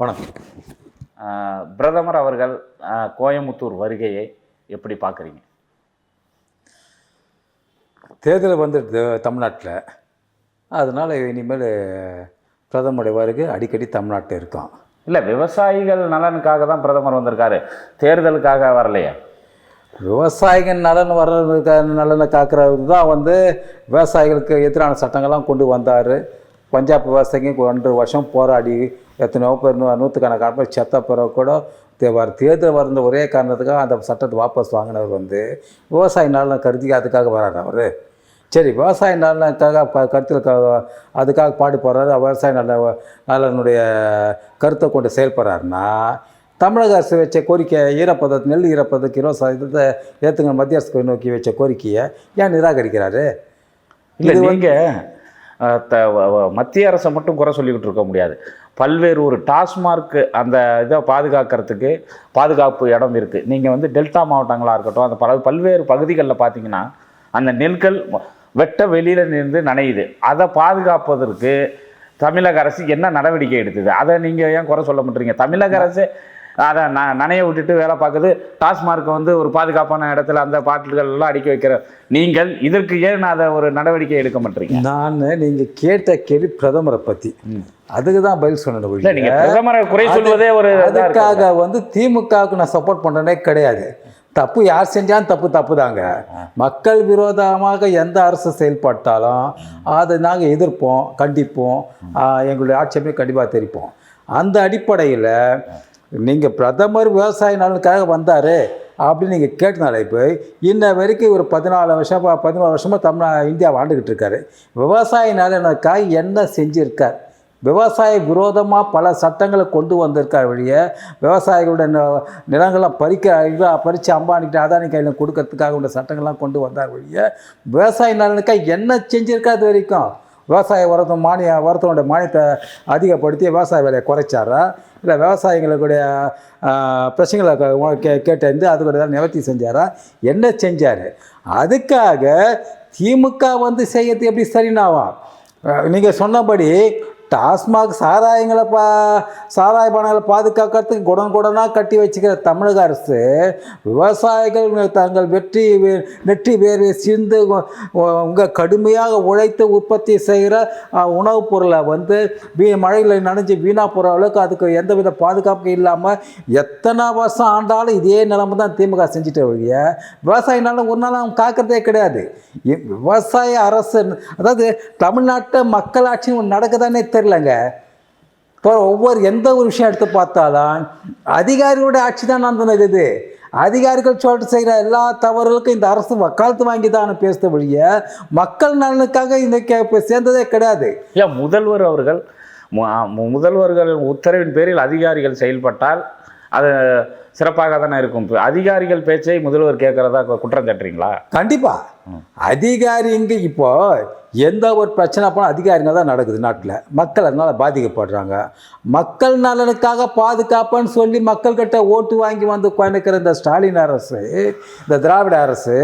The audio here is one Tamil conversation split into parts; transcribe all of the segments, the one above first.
வணக்கம். பிரதமர் அவர்கள் ஆஹ் கோயமுத்தூர் வருகையை எப்படி பார்க்குறீங்க? தேர்தல் வந்துடுது தமிழ்நாட்டில். அதனால் இனிமேல் பிரதமருடைய வருகை அடிக்கடி தமிழ்நாட்டில் இருக்கும். இல்லை விவசாயிகள் நலனுக்காக தான் பிரதமர் வந்திருக்காரு. தேர்தலுக்காக வரலையே? விவசாயிகள் நலன் வர்றதுக்கு நலனை காக்கிறது தான் வந்து விவசாயிகளுக்கு எதிரான சட்டங்கள்லாம் கொண்டு வந்தார். பஞ்சாப் விவசாயிங்க ரெண்டு வருஷம் போராடி எத்தனையோ பேர் நூற்றுக்கணக்கான பேர் செத்த பிறகு கூட வர தேர்தல் வந்த ஒரே காரணத்துக்காக அந்த சட்டத்தை வாபஸ் வாங்கினவர் வந்து விவசாய நலனை கருதி அதுக்காக வராரு அவர். சரி விவசாய நலனுக்காக ப கருத்தில் அதுக்காக பாடு போடுறாரு விவசாய நல நலனுடைய கருத்தை கொண்டு செயல்படுறாருன்னா தமிழக அரசு வச்ச கோரிக்கை ஈரப்பதத்து நெல் ஈரப்பதத்துக்கு இருபது சதவீதத்தை ஏற்றுங்க மத்திய அரசு நோக்கி வச்ச கோரிக்கையை ஏன் நிராகரிக்கிறாரு? இல்லை நீங்கள் மத்திய அரசை மட்டும் குறை சொல்லிக்கிட்டு இருக்க முடியாது. பல்வேறு ஒரு டாஸ்மார்க் அந்த இதை பாதுகாக்கிறதுக்கு பாதுகாப்பு இடம் இருக்குது நீங்கள் வந்து டெல்டா மாவட்டங்களாக இருக்கட்டும் அந்த பல பல்வேறு பகுதிகளில் பார்த்தீங்கன்னா அந்த நெல்கள் வெட்ட வெளியில் நின்று நனையுது. அதை பாதுகாப்பதற்கு தமிழக அரசு என்ன நடவடிக்கை எடுத்தது? அதை நீங்கள் ஏன் குறை சொல்ல மாட்டீங்க? தமிழக அரசு அதை ந நனைய விட்டுட்டு வேலை பார்க்குது. டாஸ்மார்க்கை வந்து ஒரு பாதுகாப்பான இடத்துல அந்த பாட்டில்கள் எல்லாம் அடுக்கி வைக்கிற நீங்கள் இதற்கு ஏன் அதை ஒரு நடவடிக்கை எடுக்க மாட்டீங்க? நான் நீங்கள் கேட்ட கேள்வி பிரதமரை பற்றி அதுக்கு தான் பதில் சொன்னேன் இல்ல நீங்க பிரதமரை குறை சொல்வதே ஒரு. அதுக்காக வந்து திமுகவுக்கு நான் சப்போர்ட் பண்ணுறேனே கிடையாது. தப்பு யார் செஞ்சாலும் தப்பு தப்பு தாங்க. மக்கள் விரோதமாக எந்த அரசு செயல்பட்டாலும் அதை நாங்கள் எதிர்ப்போம் கண்டிப்போம். எங்களுடைய ஆட்சேபை கண்டிப்பாக தெரிவிப்போம். அந்த அடிப்படையில் நீங்கள் பிரதமர் விவசாய நலனுக்காக வந்தார் அப்படின்னு நீங்கள் கேட்டனால இப்போ இன்ன வரைக்கும் ஒரு பதினாலு வருஷம் பதினாலு வருஷமாக தமிழ் இந்தியா வாழ்ந்துக்கிட்டு இருக்காரு. விவசாய நலனுக்காக என்ன செஞ்சுருக்கார்? விவசாய விரோதமாக பல சட்டங்களை கொண்டு வந்திருக்கார் வழிய விவசாயிகளுடைய நிலங்கள்லாம் பறிக்க பறித்து அம்பானிக்கிட்ட அதானி கையில் கொடுக்கறதுக்காக உள்ள சட்டங்கள்லாம் கொண்டு வந்தார் வழிய விவசாய நலனுக்காக என்ன செஞ்சுருக்கா இது வரைக்கும்? விவசாய உரத்தை மானிய உரத்தினுடைய மானியத்தை அதிகப்படுத்தி விவசாய விலையை குறைச்சாரா? இல்லை விவசாயிகளுடைய பிரச்சனைகளை க- கே கேட்டறிந்து அதுக்கு நிவர்த்தி செஞ்சாரா? என்ன செஞ்சார்? அதுக்காக திமுக வந்து செய்யறது எப்படி சரினாவா நீங்கள் சொன்னபடி டாஸ்மாக் சாராயங்களை பா சாராய பானங்களை பாதுகாக்கிறதுக்கு குடன் குடனாக கட்டி வச்சுக்கிற தமிழக அரசு விவசாயிகள் தங்கள் வெற்றி வெற்றி நெற்றி வேர்வை சிந்து உங்கள் கடுமையாக உழைத்து உற்பத்தி செய்கிற உணவுப் பொருளை வந்து வீ மழையில் நனைஞ்சு வீணாக போகிற அளவுக்கு அதுக்கு எந்தவித பாதுகாப்பும் இல்லாமல் எத்தனை வருஷம் ஆண்டாலும் இதே நிலைமை தான் திமுக செஞ்சுட்டு வழிய விவசாயினால ஒரு நாள் அவங்க காக்கிறதே கிடையாது. விவசாய அரசு அதாவது தமிழ்நாட்டு மக்களாட்சி நடக்குதானே தெரியும் தெரிலங்க இப்போ ஒவ்வொரு எந்த ஒரு விஷயம் எடுத்து பார்த்தாலும் அதிகாரிகளுடைய ஆட்சி தான் இது. அதிகாரிகள் சொல்லிட்டு செய்கிற எல்லா தவறுகளுக்கும் இந்த அரசு வக்காலத்து வாங்கி தான் பேசுத வழிய மக்கள் நலனுக்காக இன்னைக்கு இப்போ சேர்ந்ததே கிடையாது. ஏன் முதல்வர் அவர்கள் முதல்வர்கள் உத்தரவின் பேரில் அதிகாரிகள் செயல்பட்டால் அது சிறப்பாக தானே இருக்கும். அதிகாரிகள் பேச்சை முதல்வர் கேட்கறதா குற்றம் சாட்டுறீங்களா? கண்டிப்பா. அதிகாரி இங்கே இப்போ எந்த ஒரு பிரச்சனை போனால் அதிகாரிங்க தான் நடக்குது நாட்டில். மக்கள் அதனால பாதிக்கப்படுறாங்க. மக்கள் நலனுக்காக பாதுகாப்புன்னு சொல்லி மக்கள்கிட்ட ஓட்டு வாங்கி வந்து உட்காந்துக்கிற இந்த ஸ்டாலின் அரசு இந்த திராவிட அரசு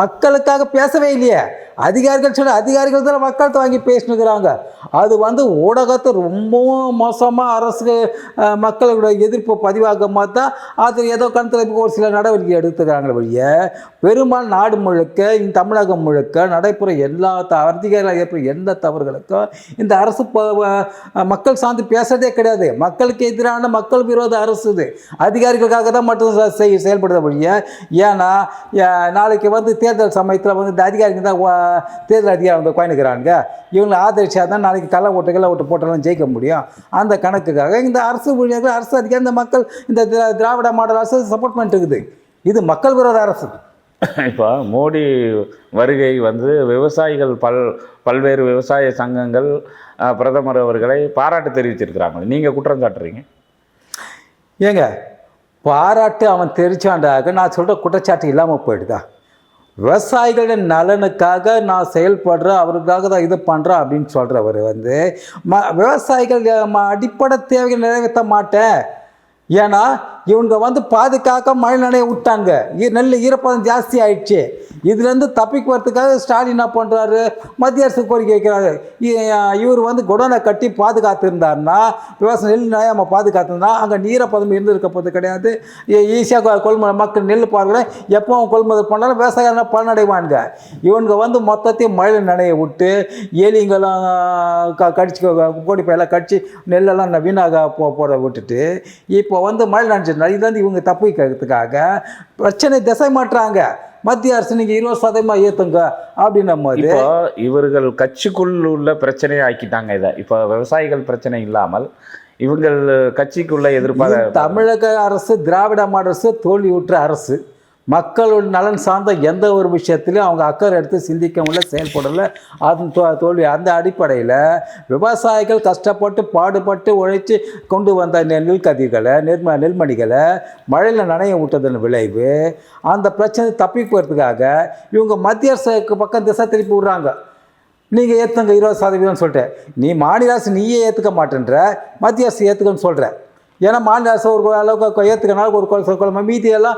மக்களுக்காக பேசவே இல்லையே. அதிகாரிகள் சொல்ல அதிகாரிகள் தான் மக்கள்கிட்ட வாங்கி பேசினுக்கிறாங்க. அது வந்து ஊடகத்தை ரொம்பவும் மோசமாக அரசு மக்களுடைய எதிர்ப்பு பதிவாக தான் அது ஏதோ கணத்தில் ஒரு சில நடவடிக்கை எடுத்துக்கிறாங்களே வழிய பெரும்பாலும் நாடு முழுக்க இந்த தமிழகம் முழுக்க நடைபெற எல்லா த ஏற்படும் எந்த தவறுகளுக்கும் இந்த அரசு ப- மக்கள் சார்ந்து பேசுறதே கிடையாது. மக்களுக்கு எதிரான மக்கள் விரோத அரசு இது. அதிகாரிகளுக்காக தான் மட்டும் செய் செயல்படுத வழிய ஏன்னா நாளைக்கு வந்து தேர்தல் சமயத்தில் வந்து இந்த அதிகாரிங்க தான் தேர்தல் அதிகாரி வந்து கோயினுக்கிறாங்க இவங்களை ஆதரிச்சா தான் நாளைக்கு கள்ள ஓட்டு கள்ள ஓட்டு போட்டாலும் ஜெயிக்க முடியும். அந்த கணக்குக்காக இந்த அரசு ஊழியர்கள் அரசு அதிகாரி இந்த மக்கள் இந்த திரா- திராவிட மாடல் அரசு சப்போர்ட் பண்ணிட்டு இருக்குது. இது மக்கள் விரோத அரசு. இப்போ மோடி வருகை வந்து விவசாயிகள் பல் பல்வேறு விவசாய சங்கங்கள் பிரதமர் அவர்களை பாராட்டு தெரிவிச்சிருக்கிறாங்க. நீங்கள் குற்றம் சாட்டுறீங்க? ஏங்க பாராட்டு அவன் தெரிச்சாண்டாக நான் சொல்கிற குற்றச்சாட்டு இல்லாமல் போயிடுதா? விவசாயிகளுடைய நலனுக்காக நான் செயல்படுறேன் அவருக்காக தான் இது பண்ணுறேன் அப்படின்னு சொல்கிறவர் வந்து ம விவசாயிகள் அடிப்படை தேவைகள் நிறைவேற்ற மாட்டேன். ஏன்னா இவங்க வந்து பாதுகாக்க மழை நனைய விட்டாங்க. ஈ- நெல் ஈரப்பதம் ஜாஸ்தி ஆயிடுச்சு. இதுலேருந்து தப்பிக்குவதுக்காக ஸ்டாலின் என்ன பண்ணுறாரு மத்திய அரசு கோரிக்கை வைக்கிறாரு. இ- இவர் வந்து குடோனை கட்டி பாதுகாத்திருந்தார்னா விவசாயம் நெல் நயாம பாதுகாத்திருந்தா அங்கே ஈரப்பதம் இருந்திருக்க போது கிடையாது. ஈஸியாக கொள்முதல் மக்கள் நெல் பார்க்கல. எப்போ கொள்முதல் பண்ணாலும் விவசாயம் பலனடைவாங்க? இவனுங்க வந்து மொத்தத்தையும் மழை நனைய விட்டு எலிங்கெல்லாம் க கடிச்சு கோடி பயிலாம் கடிச்சு நெல்லெல்லாம் வீணாக போ போகிறத விட்டுட்டு இப்போ வந்து மழை நனைச்சிருந்தா இதுலேருந்து இவங்க தப்பிக்கிறதுக்காக பிரச்சனை திசை மாட்டுறாங்க மத்திய அரசு நீங்கள் இருபது சதவீதமாக ஏற்றுங்க அப்படின்னும் போது இவர்கள் கட்சிக்குள் உள்ள பிரச்சனையை ஆக்கிட்டாங்க இதை. இப்போ விவசாயிகள் பிரச்சனை இல்லாமல் இவங்கள் கட்சிக்குள்ள எதிர்பார்த்த இது தமிழக அரசு திராவிட மாடல் அரசு தோல்வி உற்ற அரசு. மக்களோட நலன் சார்ந்த எந்த ஒரு விஷயத்திலையும் அவங்க அக்கறை எடுத்து சிந்திக்க முடியல செயல்படல. அது தோ- தோல்வி அந்த அடிப்படையில் விவசாயிகள் கஷ்டப்பட்டு பாடுபட்டு உழைச்சி கொண்டு வந்த நெல் நெல் கதிர்களை நெல்ம நெல்மணிகளை மழையில் நனைய விட்டதன் விளைவு அந்த பிரச்சனை தப்பி போகிறதுக்காக இவங்க மத்திய அரசுக்கு பக்கம் திசை திருப்பி விடுறாங்க. நீங்கள் ஏற்றுங்க இருபது சதவீதம்னு சொல்லிட்டு. நீ மாநில அரசு நீயே ஏற்றுக்க மாட்டேன்ற மத்திய அரசு ஏற்றுக்கன்னு சொல்கிற ஏன்னா மாநில அரசு ஒரு அளவுக்கு ஏற்றுக்கனால ஒரு குழந்தை குழம்பு மீதி எல்லாம்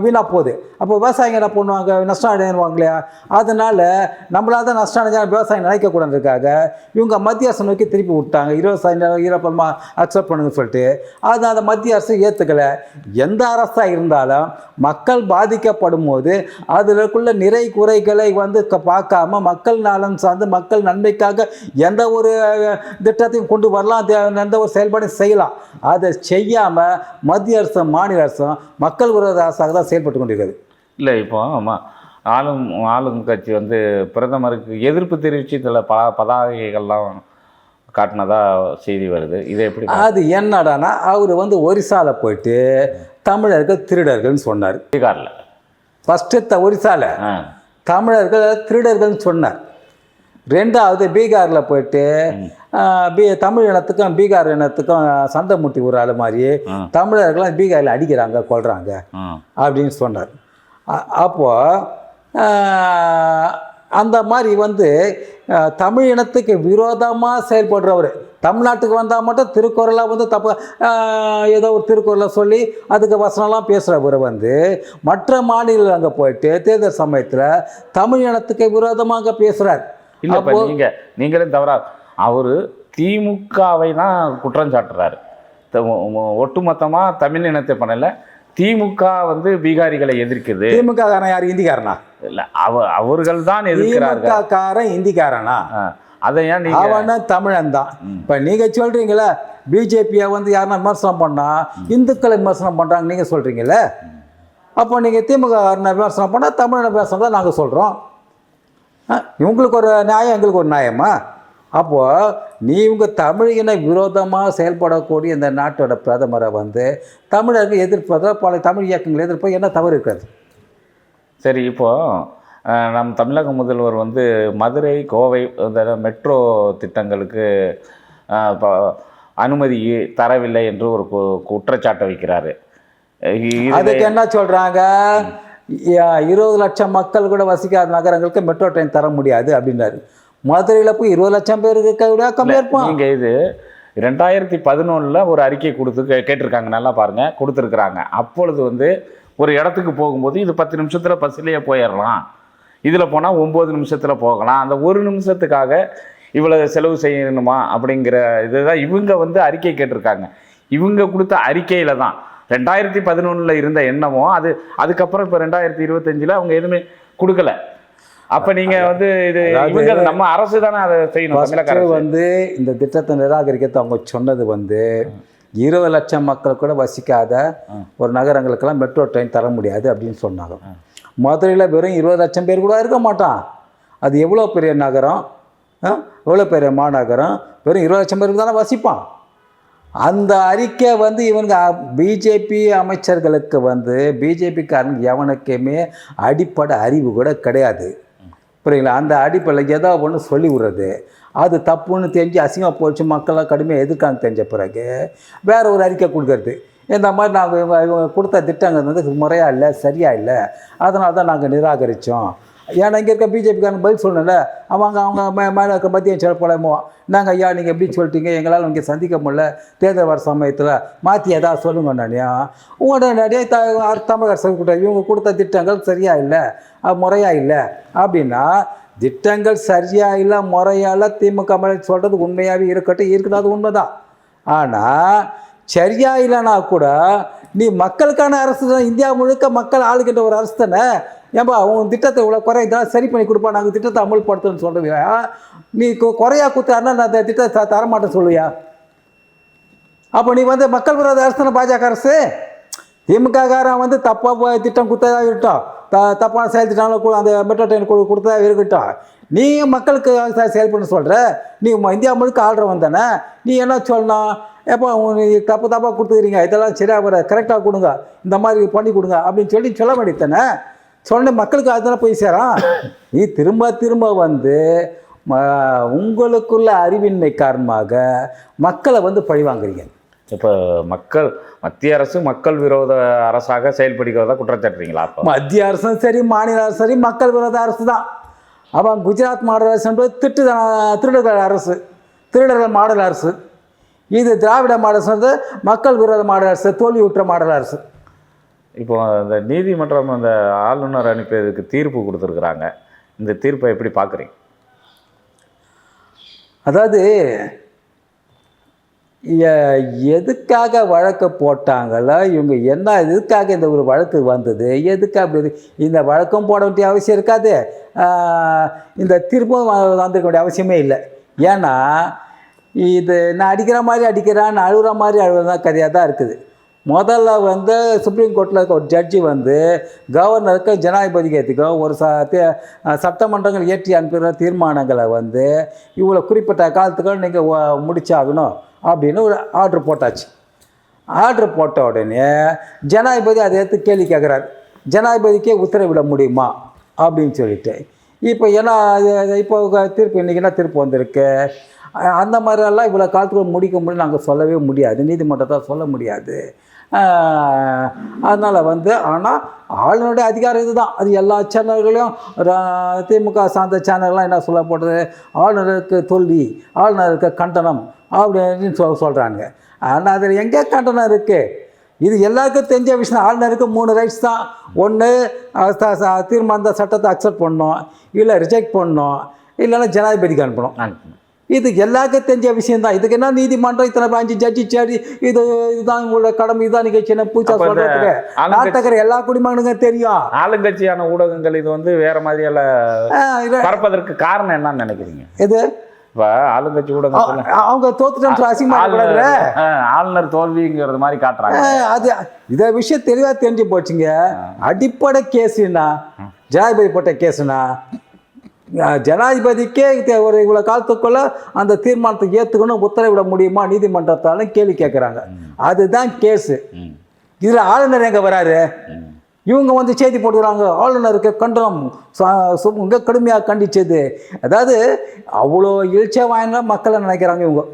வீணாக போகுது. அப்போ விவசாயிங்க என்ன பண்ணுவாங்க? நஷ்டம் அடைவாங்க இல்லையா? அதனால் நம்மளால் தான் நஷ்டம் அடைஞ்சா விவசாயம் நினைக்கக்கூடாதுக்காக இவங்க மத்திய அரசு நோக்கி திருப்பி விட்டாங்க. இருபது சதவீதம் அக்செப்ட் பண்ணுங்க சொல்லிட்டு. அது அந்த மத்திய அரசு ஏற்றுக்கலை எந்த அரசாக இருந்தாலும் மக்கள் பாதிக்கப்படும் போது அதற்குள்ள நிறை குறைகளை வந்து க- பார்க்காம மக்கள் நலன் சார்ந்து மக்கள் நன்மைக்காக எந்த ஒரு திட்டத்தையும் கொண்டு வரலாம். தே- எந்த ஒரு செயல்பாடும் செய்யலாம். அது செய்யாமல் மத்திய அரசும் மாநில அரசும் மக்கள் விரோத அரசாக தான் செயல்பட்டு கொண்டிருக்கிறது. இல்லை இப்போ ஆமா, ஆளும் ஆளும் கட்சி வந்து பிரதமருக்கு எதிர்ப்பு தெரிவித்து சில ப பதாகைகள்லாம் காட்டினதா செய்தி வருது. இதை எப்படி அது என்னடானா அவர் வந்து ஒரிசால போயிட்டு தமிழர்கள் திருடர்கள்னு சொன்னார். பீகார்ல. ஃபஸ்ட்டு த ஒரிசால. ஆ. தமிழர்கள் திருடர்கள்னு சொன்னார். ரெண்டாவது பீகாரில் போயிட்டு பீ தமிழ் இனத்துக்கும் பீகார் இனத்துக்கும் சண்டை முட்டி விடுற மாதிரி ஆ. தமிழர்கள்லாம் பீகாரில் அடிக்கிறாங்க கொல்றாங்க ஆ. அப்படின்னு சொன்னார். அ- அப்போ ஆஹ், அந்த மாதிரி வந்து தமிழ் இனத்துக்கு விரோதமாக செயல்படுறவர் தமிழ்நாட்டுக்கு வந்தால் மட்டும் திருக்குறளாக வந்து தப்பு ஏதோ ஒரு திருக்குறளை சொல்லி அதுக்கு வசனம்லாம் பேசுகிறவர் வந்து மற்ற மாநிலங்கள் அங்கே போயிட்டு தேர்தல் சமயத்தில் தமிழ் இனத்துக்கு விரோதமாக பேசுகிறார் இல்ல இப்ப நீங்க நீங்களே தவறா. அவரு திமுகவை தான் குற்றம் சாட்டுறாரு. த- ஒ- ஒ- ஒட்டுமொத்தமா தமிழ் இனத்தை பண்ணல திமுக வந்து பீகாரிகளை எதிர்க்குது. திமுக காரன் யார்? இந்திக்காரனா? இல்ல அவ அவர்கள் தான் எதிர்க்கிறார்கள். காரன் இந்திக்காரனா? அதை ஏன் நீங்க அவன தமிழன் தான். இப்போ நீங்கள் சொல்கிறீங்களே பிஜேபியை வந்து யாருன்னா விமர்சனம் பண்ணா இந்துக்களை விமர்சனம் பண்ணுறாங்க நீங்கள் சொல்கிறீங்களே அப்போ நீங்கள் திமுக விமர்சனம் பண்ணால் தமிழனை விமர்சனம் தான் நாங்கள் சொல்கிறோம் இவங்களுக்கு ஒரு நியாயம் எங்களுக்கு ஒரு நியாயமா? அப்போது நீ இவங்க தமிழின விரோதமாக செயல்படக்கூடிய இந்த நாட்டோட பிரதமரை வந்து தமிழருக்கு எதிர்ப்பதோ பல தமிழ் இயக்கங்களை எதிர்ப்போ என்ன தவறு இருக்காது சரி இப்போ அஹ், நம் தமிழக முதல்வர் வந்து மதுரை கோவை இந்த மெட்ரோ திட்டங்களுக்கு அனுமதி தரவில்லை என்று ஒரு குற்றச்சாட்டை வைக்கிறாரு. அதுக்கு என்ன சொல்றாங்க? இருபது லட்சம் மக்கள் கூட வசிக்காத நகரங்களுக்கு மெட்ரோ ட்ரெயின் தர முடியாது அப்படின்னாரு மதுரையில் போய் இருபது லட்சம் பேருக்கு விட கம்மியாக இருப்பான். நீங்க இது ரெண்டாயிரத்தி பதினொன்றில் ஒரு அறிக்கை கொடுத்து கே- கேட்டிருக்காங்க நல்லா பாருங்க கொடுத்துருக்குறாங்க. அப்பொழுது வந்து ஒரு இடத்துக்கு போகும்போது இது பத்து நிமிஷத்துல பஸ்லேயே போயிடலாம். இதில் போனால் ஒம்பது நிமிஷத்தில் போகலாம். அந்த ஒரு நிமிஷத்துக்காக இவ்வளவு செலவு செய்யணுமா அப்படிங்கிற இதுதான் இவங்க வந்து அறிக்கை கேட்டிருக்காங்க. இவங்க கொடுத்த அறிக்கையில தான் ரெண்டாயிரத்தி பதினொன்றில் இருந்த எண்ணமோ அது அதுக்கப்புறம் இப்போ ரெண்டாயிரத்தி இருபத்தஞ்சில் அவங்க எதுவுமே கொடுக்கல. அப்போ நீங்க வந்து இது இவங்க நம்ம அரசு தானே அதை செய்யணும் வந்து இந்த திட்டத்தை நிராகரிக்கிறது அவங்க சொன்னது வந்து இருபது லட்சம் மக்கள் கூட வசிக்காத ஒரு நகரங்களுக்கெல்லாம் மெட்ரோ ட்ரெயின் தர முடியாது அப்படின்னு சொன்னாங்க. மதுரையில் வெறும் இருபது லட்சம் பேர் கூட இருக்க மாட்டான். அது எவ்வளோ பெரிய நகரம்? எவ்வளோ பெரிய மாநகரம்? வெறும் இருபது லட்சம் பேருக்கு தானே வசிப்பான். அந்த அறிக்கை வந்து இவங்க பிஜேபி அமைச்சர்களுக்கு வந்து பிஜேபிக்காரனுக்கு எவனுக்குமே அடிப்படை அறிவு கூட கிடையாது. புரியுங்களா? அந்த அடிப்படையில் ஏதோ ஒன்று சொல்லி விடுறது. அது தப்புன்னு தெரிஞ்சு அசிங்கமாக போச்சு மக்களாக கடுமையாக எதிர்க்காங்க தெரிஞ்ச பிறகு வேற ஒரு அறிக்கை கொடுக்கறது. இந்த மாதிரி நாங்கள் இவங்க இவங்க கொடுத்த திட்டங்கள் வந்து முறையாக இல்லை சரியாக இல்லை. அதனால தான் நாங்கள் நிராகரித்தோம் ஏன்னா இங்கே இருக்க பிஜேபிக்காரங்க பதில் சொல்லணும்ல? அவங்க அவங்க மேலே இருக்க மத்திய செயல் நாங்கள் ஐயா நீங்கள் எப்படி சொல்லிட்டீங்க எங்களால் இங்கே சந்திக்க முடியல. தேர்தல் வர சமயத்தில் மாற்றி ஏதாவது சொல்லுங்க நானியா உடனடியே த தமிழக அரசு கூட்டம் இவங்க கொடுத்த திட்டங்கள் சரியாக இல்லை? முறையாக இல்லை? அப்படின்னா திட்டங்கள் சரியாக இல்லை முறையால் திமுக மேலே சொல்கிறது உண்மையாகவே இருக்கட்டும் இருக்கட்டும் அது உண்மைதான். ஆனால் சரியாக இல்லைனா கூட நீ மக்களுக்கான அரசு தான் இந்தியா முழுக்க மக்கள் ஆளுகின்ற ஒரு அரசு தானே? ஏன்பா உன் திட்டத்தை இவ்வளோ குறை இதெல்லாம் சரி பண்ணி கொடுப்பா நாங்கள் திட்டத்தை அமல்படுத்துன்னு சொல்லுவியா நீ குறையா கொடுத்தாருன்னா நான் அந்த திட்டத்தை த- தரமாட்டேன்னு சொல்லுவியா? அப்போ நீ வந்து மக்கள் விரோத அரசு பாஜக அரசு? திமுககாரன் வந்து தப்பாக திட்டம் கொடுத்ததாக இருக்கட்டும். த தப்பான செயல் திட்டங்களை அந்த மெட்ரோ ட்ரெயின் கொடு கொடுத்ததா இருக்கட்டும். நீ மக்களுக்கு ச- செயல் பண்ண சொல்கிற நீ இந்தியா முழுக்க ஆள்றவன் தானே? நீ என்ன சொல்லணும்? எப்போ நீ தப்பு தப்பாக கொடுத்துக்கிறீங்க? இதெல்லாம் சரியாக வர கரெக்டாக கொடுங்க. இந்த மாதிரி பண்ணி கொடுங்க. அப்படின்னு சொல்லி சொல்ல வேண்டியது தானே? சொன்ன மக்களுக்கு அதெல்லாம் போய் சேரும் நீ திரும்ப திரும்ப வந்து உங்களுக்குள்ள அறிவின்மை காரணமாக மக்களை வந்து பழி வாங்குறீங்க. இப்போ மக்கள் மத்திய அரசு மக்கள் விரோத அரசாக செயல்படுகிறதா குற்றச்சாட்டுறீங்களா அப்போ? மத்திய அரசும் சரி மாநில அரசும் சரி மக்கள் விரோத அரசு தான். அவன் குஜராத் மாடல் அரசு என்பது திட்டு திருடர்கள் அரசு திருடர்கள் மாடல் அரசு. இது திராவிட மாடல் அரசு மக்கள் விரோத மாடல் அரசு தோல்வியுற்ற மாடல் அரசு. இப்போ அந்த நீதிமன்றம் அந்த ஆளுநர் அனுப்பியதுக்கு தீர்ப்பு கொடுத்துருக்குறாங்க. இந்த தீர்ப்பை எப்படி பார்க்குறீங்க? அதாவது எதுக்காக வழக்கு போட்டாங்களோ இவங்க என்ன எதுக்காக இந்த ஒரு வழக்கு வந்தது எதுக்காக அப்படி இந்த வழக்கம் போட வேண்டிய அவசியம் இருக்காது. இந்த தீர்ப்பும் வந்திருக்க வேண்டிய அவசியமே இல்லை. ஏன்னா இது நான் அடிக்கிற மாதிரி அடிக்கிறேன் நான் அழுகுற மாதிரி அழுகிறதான் கதையாக தான் இருக்குது. முதல்ல வந்து சுப்ரீம் கோர்ட்டில் இருக்க ஒரு ஜட்ஜி வந்து கவர்னருக்கு ஜனாதிபதிக்கு ஏற்றுக்கோ ஒரு ச சட்டமன்றங்கள் ஏற்றி அனுப்புகிற தீர்மானங்களை வந்து இவ்வளோ குறிப்பிட்ட காலத்துக்கு நீங்கள் முடிச்சாகணும் அப்படின்னு ஒரு ஆர்டர் போட்டாச்சு. ஆர்டர் போட்ட உடனே ஜனாதிபதி அதை எடுத்து கேள்வி கேட்குறாரு ஜனாதிபதிக்கே உத்தரவிட முடியுமா அப்படின்னு சொல்லிட்டு. இப்போ ஏன்னா அது- இப்போ தீர்ப்பு இன்றைக்கி என்ன தீர்ப்பு வந்திருக்கு? அந்த மாதிரியெல்லாம் இவ்வளோ காலத்துக்குள்ள முடிக்க முடியும் நாங்கள் சொல்லவே முடியாது. நீதிமன்றத்தால் சொல்ல முடியாது. அதனால் வந்து ஆனால் ஆளுநருடைய அதிகாரம் இதுதான். அது எல்லா சேனல்களையும் திமுக சார்ந்த சேனல்லாம் என்ன சொல்லப்படுது ஆளுநருக்கு தோல்வி ஆளுநருக்கு கண்டனம் அப்படின்னு சொல் சொல்கிறாங்க ஆனால் அதில் எங்கே கண்டனம் இருக்குது இது எல்லாருக்கும் தெரிஞ்ச விஷயம். ஆளுநருக்கு மூணு ரைட்ஸ் தான். ஒன்று தீர்மானத்தை சட்டத்தை அக்செப்ட் பண்ணணும். இல்லை ரிஜெக்ட் பண்ணணும். இல்லைன்னா ஜனாதிபதிக்கு அனுப்பணும். அனுப்பணும். இது எல்லாருக்கும் தெரிஞ்ச விஷயம் தான் இதுக்கு என்ன நீதிமன்றம் இத்தனை அஞ்சு ஜட்ஜி சரி இது இதுதான் உங்களோட கடமை இதுதான் என்ன பூச்சா சொல்றதுக்கு. நாட்டுக்கிற எல்லா குடிமகனுக்கும் தெரியும். ஆளுங்கட்சியான ஊடகங்கள் இது வந்து வேற மாதிரியால ஆ, இது- பரப்பதற்கு காரணம் என்னன்னு நினைக்கிறீங்க? இது ஆளுங்கட்சி அ- அவங்க தோத்துட்டு ஆளுநர் தோல்விங்கிறது மாதிரி காட்டுறாங்க. அது இதை விஷயம் தெளிவாக தெரிஞ்சு போச்சுங்க. அடிப்படை கேஸுனா ஜனாதிபதி போட்ட கேஸுனா ஜனாதிபதிக்கே ஒரு இவ்வளோ காலத்துக்குள்ள அந்த தீர்மானத்தை ஏற்றுக்கணும் உத்தரவிட முடியுமா நீதிமன்றத்தால கேள்வி கேட்குறாங்க அதுதான் கேஸு. இதில் ஆளுநர் எங்கே வராரு. இவங்க வந்து செய்தி போட்டுக்கிறாங்க ஆளுநருக்கு கண்டனம். ச- சு- மிக கடுமையாக கண்டிச்சது. அதாவது அவ்வளோ இழிச்ச வாயினா மக்களை நினைக்கிறாங்க இவங்க.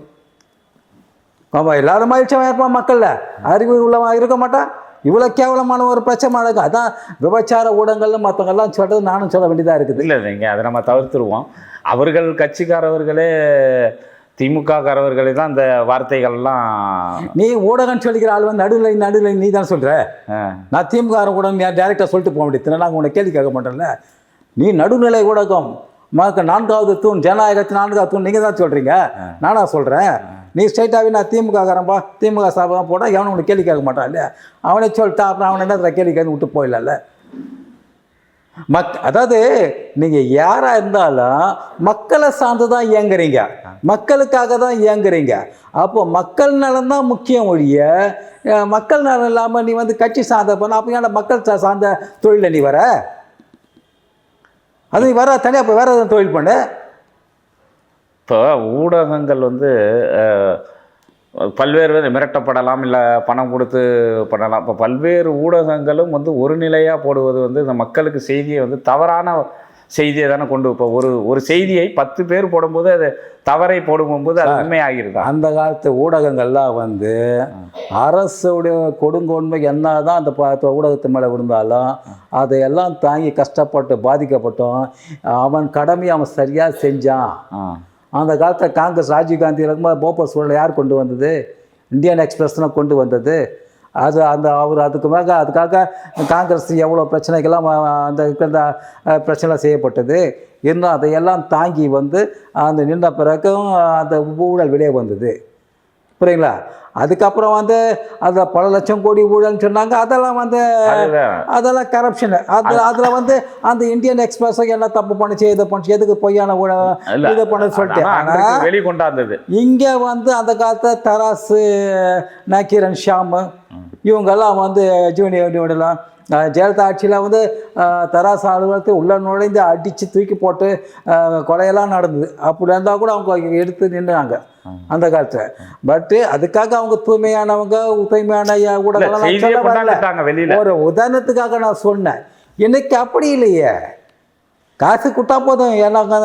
ஆமாம் எல்லாரும் மகிழ்ச்சியாக இருப்பான் மக்களில்? அறிவு உள்ளவன் இருக்க மாட்டான். இவ்வளோ கேவலமான ஒரு பிரச்சனை நடக்கும் அதான் விபச்சார ஊடகங்கள்ல மற்றவங்கெல்லாம் சொல்கிறது நானும் சொல்ல வேண்டியதாக இருக்குது. இல்லை இல்லைங்க அதை நம்ம தவிர்த்துருவோம். அவர்கள் கட்சிக்காரவர்களே திமுக காரவர்களே தான் இந்த வார்த்தைகள்லாம் நீ ஊடகம் சொல்லிக்கிற ஆள் வந்து நடுநிலை நடுநிலை நீ தான் சொல்கிற நான் நான் திமுக ஊடகம் டேரெக்டாக சொல்லிட்டு போக முடியாது நாங்கள் உன்னை கேள்வி கேட்க மாட்டோம்ல நீ நடுநிலை ஊடகம். நான்காவது தூண் ஜனநாயகத்தின் நான்காவது தூண் நீங்கள் தான் சொல்கிறீங்க நானா சொல்கிறேன் நீ ஸ்ட்ரைட்டாகவே நான் திமுக திமுக சார்பாக தான் போட்டால் எவனும் உனக்கு கேள்வி கேட்க மாட்டான் இல்லையா? அவனே சொல்லிட்டான் அப்புறம் அவனை என்ன கேள்வி கேட்க விட்டு போயிடல மக் அதாவது நீங்கள் யாராக இருந்தாலும் மக்களை சார்ந்து தான் இயங்குறீங்க. மக்களுக்காக தான் இயங்குறீங்க. அப்போ மக்கள் நலன் தான் முக்கியம் ஒழிய மக்கள் நலன் இல்லாமல் நீ வந்து கட்சி சார்ந்த போனால் அப்போ ஏன்னா மக்கள் சார்ந்த தொழிலில் நீ வர? அது நீ வர தனியாக இப்போ வேறு எதுவும் தொழில் பண்ணு. இப்போ ஊடகங்கள் வந்து பல்வேறு வித மிரட்டப்படலாம் இல்லை பணம் கொடுத்து பண்ணலாம். இப்போ பல்வேறு ஊடகங்களும் வந்து ஒரு நிலையாக போடுவது வந்து இந்த மக்களுக்கு செய்தியை வந்து தவறான செய்தியை தானே கொண்டு இப்போ ஒரு ஒரு செய்தியை பத்து பேர் போடும்போது அது தவறை போடும்போது அது உண்மையாகிருதா அந்த காலத்து ஊடகங்கள்லாம் வந்து அரசுடைய கொடுங்கோன்மை என்னதான் அந்த ப- ஊடகத்து மேலே விழுந்தாலும் அதையெல்லாம் தாங்கி கஷ்டப்பட்டு பாதிக்கப்பட்டோம். அவன் கடமையை அவன் சரியாக செஞ்சான். அந்த காலத்தில் காங்கிரஸ் ராஜீவ்காந்தி இருக்கும்போது போப்பர் சூழலை யார் கொண்டு வந்தது? இந்தியன் எக்ஸ்பிரஸ் தான் கொண்டு வந்தது. அது அந்த அவர் அதுக்கு மேலே அதுக்காக காங்கிரஸ் எவ்வளோ பிரச்சனைகள்லாம் அந்த பிரச்சனை செய்யப்பட்டது. இன்னும் அதையெல்லாம் தாங்கி வந்து அந்த நின்ற பிறகும் அந்த ஊழல் வெளியே வந்தது. புரியுங்களா? அதுக்கப்புறம் வந்து அதில் பல லட்சம் கோடி ஊழல்னு சொன்னாங்க. அதெல்லாம் வந்து அதெல்லாம் கரப்ஷன் அது அதில் வந்து அந்த இந்தியன் எக்ஸ்பிரஸ் என்ன தப்பு பண்ணுச்சு இதை பண்ணுச்சு எதுக்கு பொய்யான ஊழ- இல்ல, இது பண்ண சொல்லிட்டு. ஆனால் வெளிக்கொண்டாந்தது இங்கே வந்து அந்த காலத்தில் தராசு நக்கீரன் ஷாமு இவங்கெல்லாம் வந்து ஜூனியர் யூனியர்லாம் ஜெயலலிதா ஆட்சியில் வந்து தராசு அலுவலகத்தை உள்ள நுழைந்து அடித்து தூக்கி போட்டு கொலையெல்லாம் நடந்தது. அப்படி இருந்தால் கூட அவங்க எடுத்து நின்றாங்க அந்த காலத்தில். பட்டு அதுக்காக அவங்க தூய்மையானவங்க தூய்மையான ஊடகங்கள்லாம் ஒரு உதாரணத்துக்காக நான் சொன்னேன். இன்னைக்கு அப்படி இல்லையே. காசு கொடுத்தா போதும். எனக்கு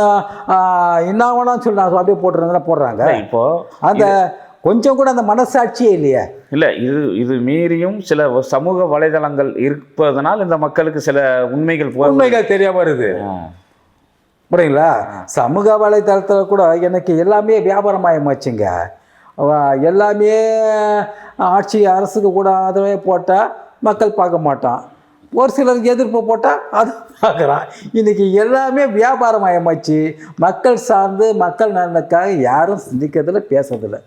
என்ன வேணாம்னு சொல்லி நான் அப்படியே போட்டுருந்தா போடுறாங்க. இப்போ அந்த கொஞ்சம் கூட அந்த மனசாட்சியே இல்லையே. இல்ல இது இது மீறியும் சில சமூக வலைதளங்கள் இருப்பதனால் இந்த மக்களுக்கு சில உண்மைகள் உண்மைகள் தெரிய வருது. புரியுங்களா? சமூக வலைதளத்தில் கூட எனக்கு எல்லாமே வியாபாரமயமாச்சுங்க எல்லாமே ஆட்சி அரசுக்கு கூட ஆதரவே போட்டால் மக்கள் பார்க்க மாட்டான். ஒரு சிலருக்கு எதிர்ப்பு போட்டால் அது பார்க்குறான். இன்னைக்கு எல்லாமே வியாபாரமயமாச்சு மக்கள் சார்ந்து மக்கள் நலனுக்காக யாரும் சிந்திக்கிறதில்ல பேசுறதில்ல.